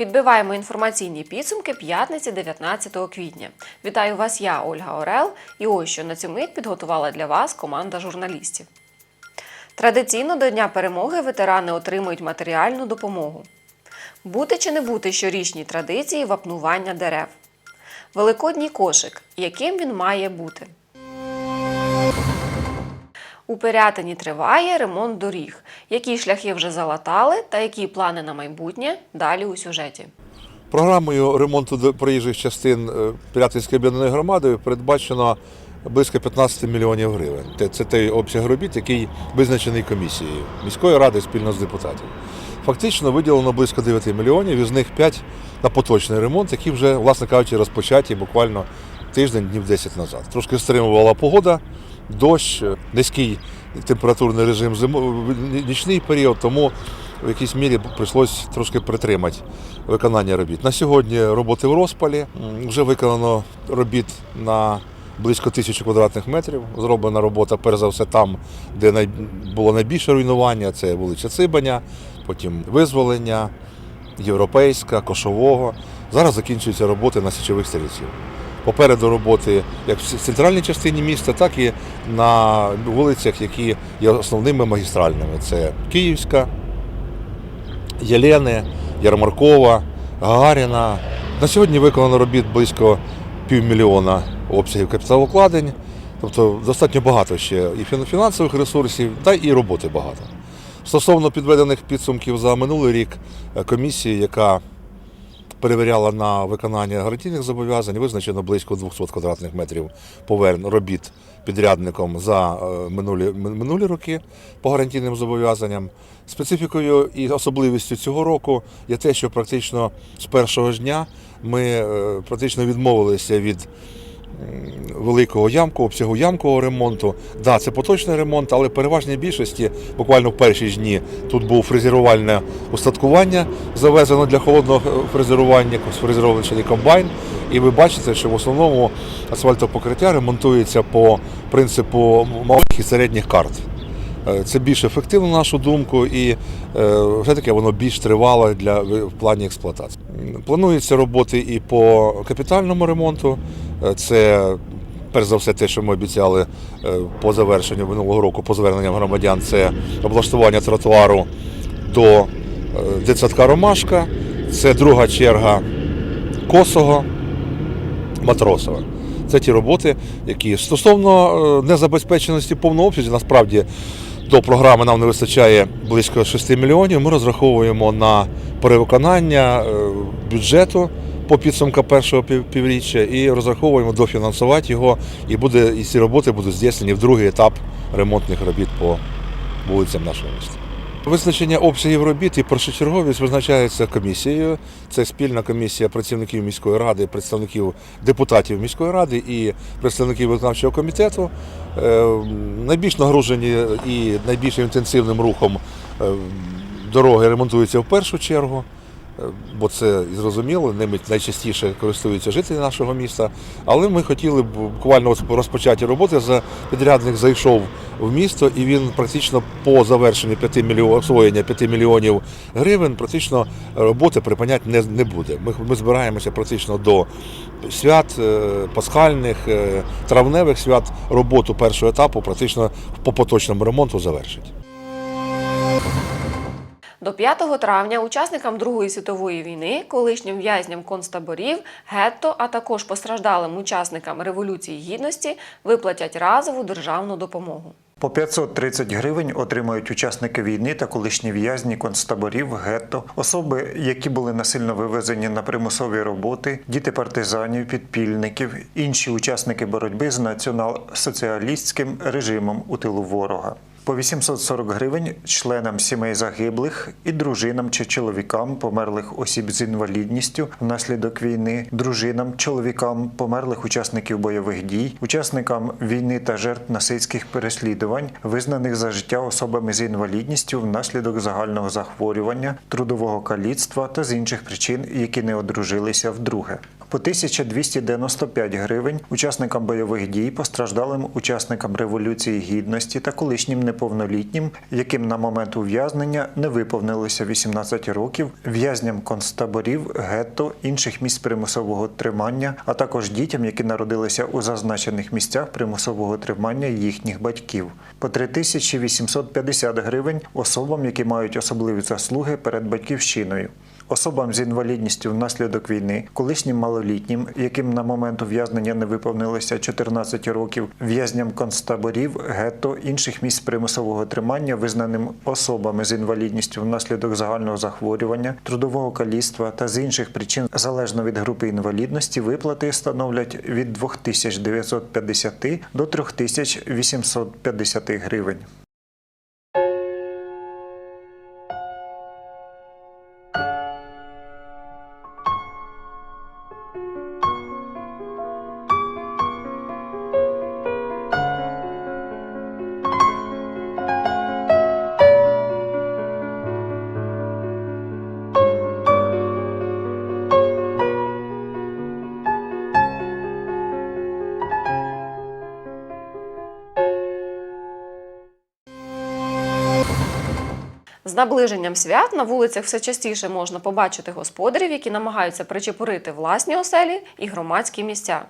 Підбиваємо інформаційні підсумки п'ятниці 19 квітня. Вітаю вас, я Ольга Орел. І ось що на цю мить підготувала для вас команда журналістів. Традиційно до Дня перемоги ветерани отримують матеріальну допомогу. Бути чи не бути щорічній традиції вапнування дерев. Великодній кошик. Яким він має бути? У Пирятині триває ремонт доріг. Які шляхи вже залатали та які плани на майбутнє далі у сюжеті. Програмою ремонту проїжджих частин е, Пирятинської об'єднаної громади передбачено близько 15 мільйонів гривень. Це той обсяг робіт, який визначений комісією міської ради спільно з депутатів. Фактично виділено близько 9 мільйонів, із них 5 на поточний ремонт, який вже, власне кажучи, розпочаті буквально тиждень, днів 10 назад. Трошки стримувала погода, дощ, низький температурний режим нічний період, тому в якійсь мірі прийшлось трошки притримати виконання робіт. На сьогодні роботи в розпалі. Вже виконано робіт на близько тисячі квадратних метрів. Зроблена робота, перш за все, там, де було найбільше руйнування, це вулиця Цибаня, потім визволення, Європейська, Кошового. Зараз закінчуються роботи на січових стрільців. Попереду роботи як в центральній частині міста, так і на вулицях, які є основними магістральними. Це Київська, Єлени, Ярмаркова, Гагаріна. На сьогодні виконано робіт близько півмільйона обсягів капіталовкладень. Тобто достатньо багато ще і фінансових ресурсів, та і роботи багато. Стосовно підведених підсумків за минулий рік е, комісії, яка перевіряла на виконання гарантійних зобов'язань, визначено близько 200 квадратних метрів поверн робіт підрядником за е, минулі, минулі роки по гарантійним зобов'язанням. Специфікою і особливістю цього року є те, що практично з першого ж дня ми е, практично відмовилися від великого ямку, обсягу ямкового ремонту. Да, це поточний ремонт, але переважній більшості, буквально в перші ж дні, тут був фрезерувальне устаткування, завезено для холодного фрезерування, сфрезерований комбайн. І ви бачите, що в основному асфальтопокриття ремонтується по принципу малих і середніх карт. Е, Це більш ефективно, на нашу думку, і е, все-таки воно більш тривале для в плані експлуатації. Плануються роботи і по капітальному ремонту. Е, Це перш за все те, що ми обіцяли по завершенню минулого року, по зверненням громадян, це облаштування тротуару до дитсадка Ромашка. Це друга черга Косого, Матросова. Це ті роботи, які стосовно незабезпеченості повного обсязі, насправді до програми нам не вистачає близько 6 мільйонів. Ми розраховуємо на перевиконання е, бюджету по підсумкам першого півріччя і розраховуємо дофінансувати його. І буде і ці роботи будуть здійснені в другий етап ремонтних робіт по вулицям нашого міста. Визначення обсягів робіт і першочерговість визначається комісією. Це спільна комісія працівників міської ради, представників депутатів міської ради і представників виконавчого комітету. Е, Найбільш нагружені і найбільш інтенсивним рухом е, дороги ремонтуються в першу чергу. Бо це і зрозуміло, ними найчастіше користуються жителі нашого міста. Але ми хотіли б буквально розпочаті роботи. За підрядник зайшов в місто, і він практично по завершенні 5 мільйонів освоєння 5 мільйонів гривень, практично роботи припиняти не, не буде. Ми, ми збираємося практично до свят е, пасхальних, е, травневих свят. Роботу першого етапу практично по поточному ремонту завершить. До 5 травня учасникам Другої світової війни, колишнім в'язням концтаборів, гетто, а також постраждалим учасникам Революції Гідності виплатять разову державну допомогу. По 530 гривень отримають учасники війни та колишні в'язні концтаборів, гетто, особи, які були насильно вивезені на примусові роботи, діти партизанів, підпільників, інші учасники боротьби з націонал-соціалістським режимом у тилу ворога. По 840 гривень членам сімей загиблих і дружинам чи чоловікам померлих осіб з інвалідністю внаслідок війни, дружинам, чоловікам померлих учасників бойових дій, учасникам війни та жертв насильських переслідувань, визнаних за життя особами з інвалідністю внаслідок загального захворювання, трудового каліцтва та з інших причин, які не одружилися вдруге. По 1295 гривень учасникам бойових дій, постраждалим учасникам Революції Гідності та колишнім неповнолітнім, яким на момент ув'язнення не виповнилося 18 років, в'язням концтаборів, гетто, інших місць примусового тримання, а також дітям, які народилися у зазначених місцях примусового тримання їхніх батьків. По 3850 гривень особам, які мають особливі заслуги перед батьківщиною. Особам з інвалідністю внаслідок війни, колишнім малолітнім, яким на момент ув'язнення не виповнилося 14 років, в'язням концтаборів, гетто, інших місць примусового тримання, визнаним особами з інвалідністю внаслідок загального захворювання, трудового каліцтва та з інших причин, залежно від групи інвалідності, виплати становлять від 2950 до 3850 гривень. З наближенням свят на вулицях все частіше можна побачити господарів, які намагаються причепурити власні оселі і громадські місця.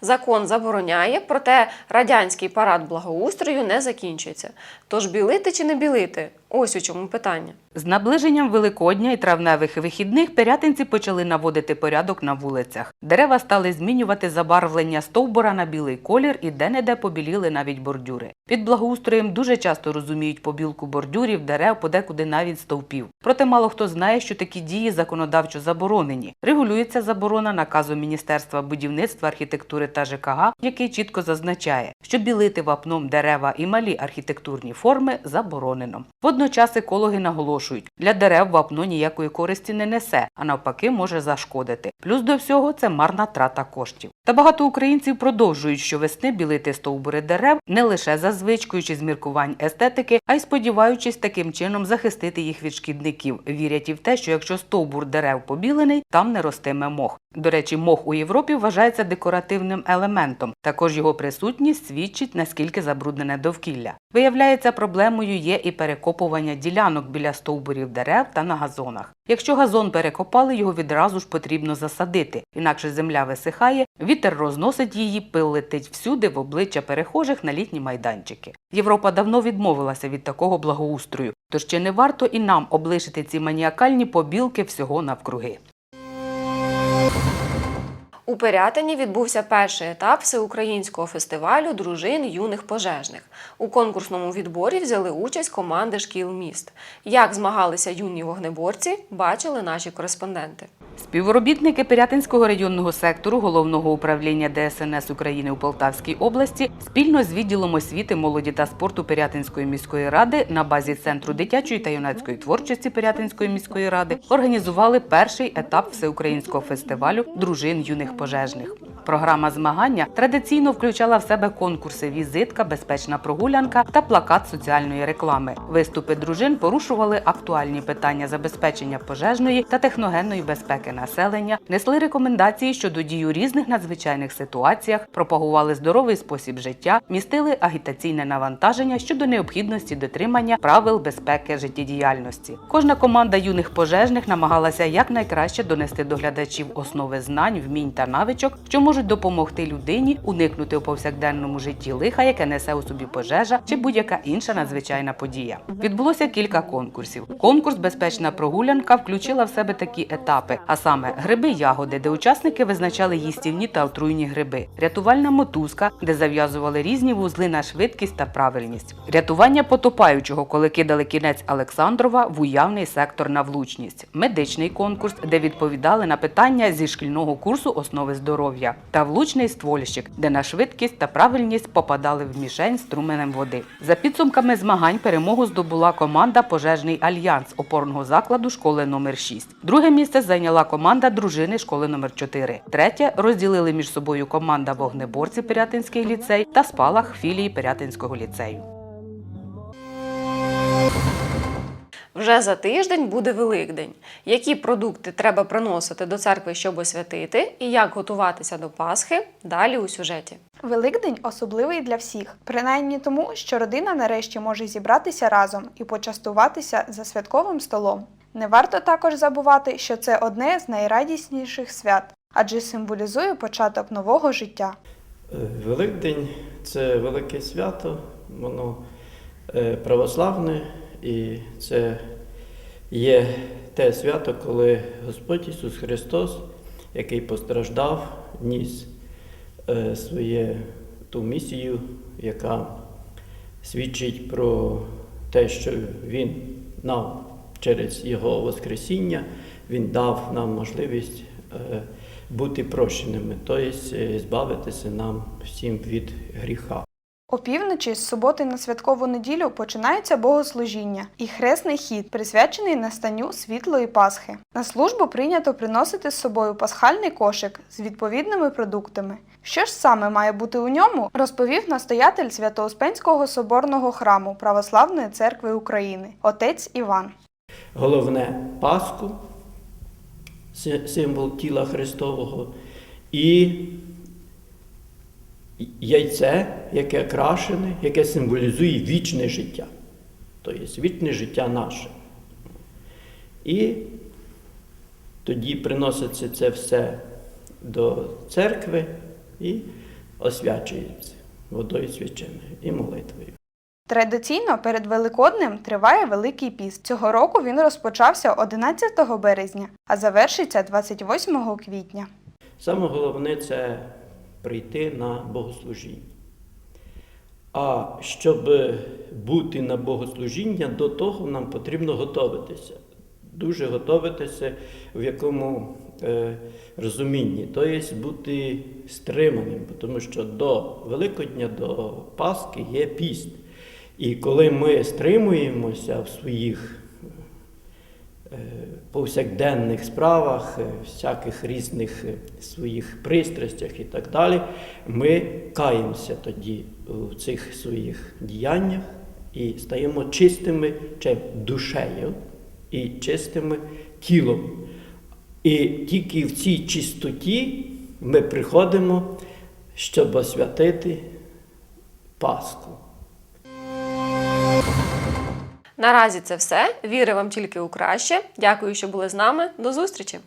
Закон забороняє, проте радянський парад благоустрою не закінчується. Тож білити чи не білити? Ось у чому питання. З наближенням Великодня і травневих вихідних пирятинці почали наводити порядок на вулицях. Дерева стали змінювати забарвлення стовбура на білий колір і де-не-де побіліли навіть бордюри. Під благоустроєм дуже часто розуміють побілку бордюрів, дерев, подекуди навіть стовпів. Проте мало хто знає, що такі дії законодавчо заборонені. Регулюється заборона наказом Міністерства будівництва, архітектури та ЖКГ, який чітко зазначає, що білити вапном дерева і малі архітектурні форми заборонено. Водночас екологи наголошують, для дерев вапно ніякої користі не несе, а навпаки може зашкодити. Плюс до всього це марна трата коштів. Та багато українців продовжують щовесни білити стовбури дерев не лише за звичкою чи з міркувань естетики, а й сподіваючись таким чином захистити їх від шкідників. Вірять і в те, що якщо стовбур дерев побілений, там не ростиме мох. До речі, мох у Європі вважається декоративним елементом. Також його присутність свідчить наскільки забруднене довкілля. Виявляється, проблемою є і перекопування ділянок біля стовбурів дерев та на газонах. Якщо газон перекопали, його відразу ж потрібно засадити, інакше земля висихає, вітер розносить її, пил летить всюди в обличчя перехожих на літні майданчики. Європа давно відмовилася від такого благоустрою, тож чи не варто і нам облишити ці маніакальні побілки всього навкруги. У Пирятині відбувся перший етап всеукраїнського фестивалю дружин юних пожежних. У конкурсному відборі взяли участь команди шкіл міст. Як змагалися юні вогнеборці, бачили наші кореспонденти. Співробітники Пирятинського районного сектору головного управління ДСНС України у Полтавській області спільно з відділом освіти, молоді та спорту Пирятинської міської ради на базі центру дитячої та юнацької творчості Пирятинської міської ради організували перший етап всеукраїнського фестивалю дружин юних пожежних. Програма змагання традиційно включала в себе конкурси Візитка, безпечна прогулянка та плакат соціальної реклами. Виступи дружин порушували актуальні питання забезпечення пожежної та техногенної безпеки населення, несли рекомендації щодо дій у різних надзвичайних ситуаціях, пропагували здоровий спосіб життя, містили агітаційне навантаження щодо необхідності дотримання правил безпеки життєдіяльності. Кожна команда юних пожежних намагалася якнайкраще донести до глядачів основи знань, вмінь та навичок, що можуть допомогти людині уникнути у повсякденному житті лиха, яке несе у собі пожежа чи будь-яка інша надзвичайна подія. Відбулося кілька конкурсів. Конкурс Безпечна прогулянка включила в себе такі етапи, саме гриби-ягоди, де учасники визначали їстівні та отруйні гриби, рятувальна мотузка, де зав'язували різні вузли на швидкість та правильність, рятування потопаючого, коли кидали кінець Олександрова в уявний сектор на влучність, медичний конкурс, де відповідали на питання зі шкільного курсу основи здоров'я, та влучний ствольщик, де на швидкість та правильність попадали в мішень струменем води. За підсумками змагань перемогу здобула команда Пожежний альянс опорного закладу школи номер 6 Друге місце зайняла команда дружини школи номер 4 Третє розділили між собою команда вогнеборці Пирятинський ліцей та спалах філії Пирятинського ліцею. Вже за тиждень буде Великдень. Які продукти треба приносити до церкви, щоб освятити, і як готуватися до Пасхи? Далі у сюжеті. Великдень особливий для всіх, принаймні тому, що родина нарешті може зібратися разом і почастуватися за святковим столом. Не варто також забувати, що це одне з найрадісніших свят, адже символізує початок нового життя. Е, Великдень це велике свято, воно е, православне і це є те свято, коли Господь Ісус Христос, який постраждав, ніс е, своє ту місію, яка свідчить про те, що Він нам через Його Воскресіння, Він дав нам можливість е, бути прощеними, тобто е, збавитися нам всім від гріха. Опівночі з суботи на святкову неділю починається богослужіння і хресний хід, присвячений настанню світлої Пасхи. На службу прийнято приносити з собою пасхальний кошик з відповідними продуктами. Що ж саме має бути у ньому, розповів настоятель Свято-Успенського соборного храму Православної церкви України, отець Іван. Головне Пасху, символ тіла Христового, і яйце, яке крашене, яке символізує вічне життя. Тобто вічне життя наше. І тоді приноситься це все до церкви і освячується водою свяченою і молитвою. Традиційно перед Великоднем триває Великий піст. Цього року він розпочався 11 березня, а завершиться 28 квітня. Саме головне це прийти на богослужіння. А щоб бути на богослужіння, до того нам потрібно готуватися. Дуже готуватися в якому е, розумінні, тобто бути стриманим, тому що до Великодня, до Пасхи є піст. І коли ми стримуємося в своїх е, повсякденних справах, е, всяких різних е, своїх пристрастях і так далі, ми каємося тоді в цих своїх діяннях і стаємо чистими чим? душею і чистими тілом. І тільки в цій чистоті ми приходимо, щоб освятити Пасху. Наразі це все. Віри вам тільки у краще. Дякую, що були з нами. До зустрічі!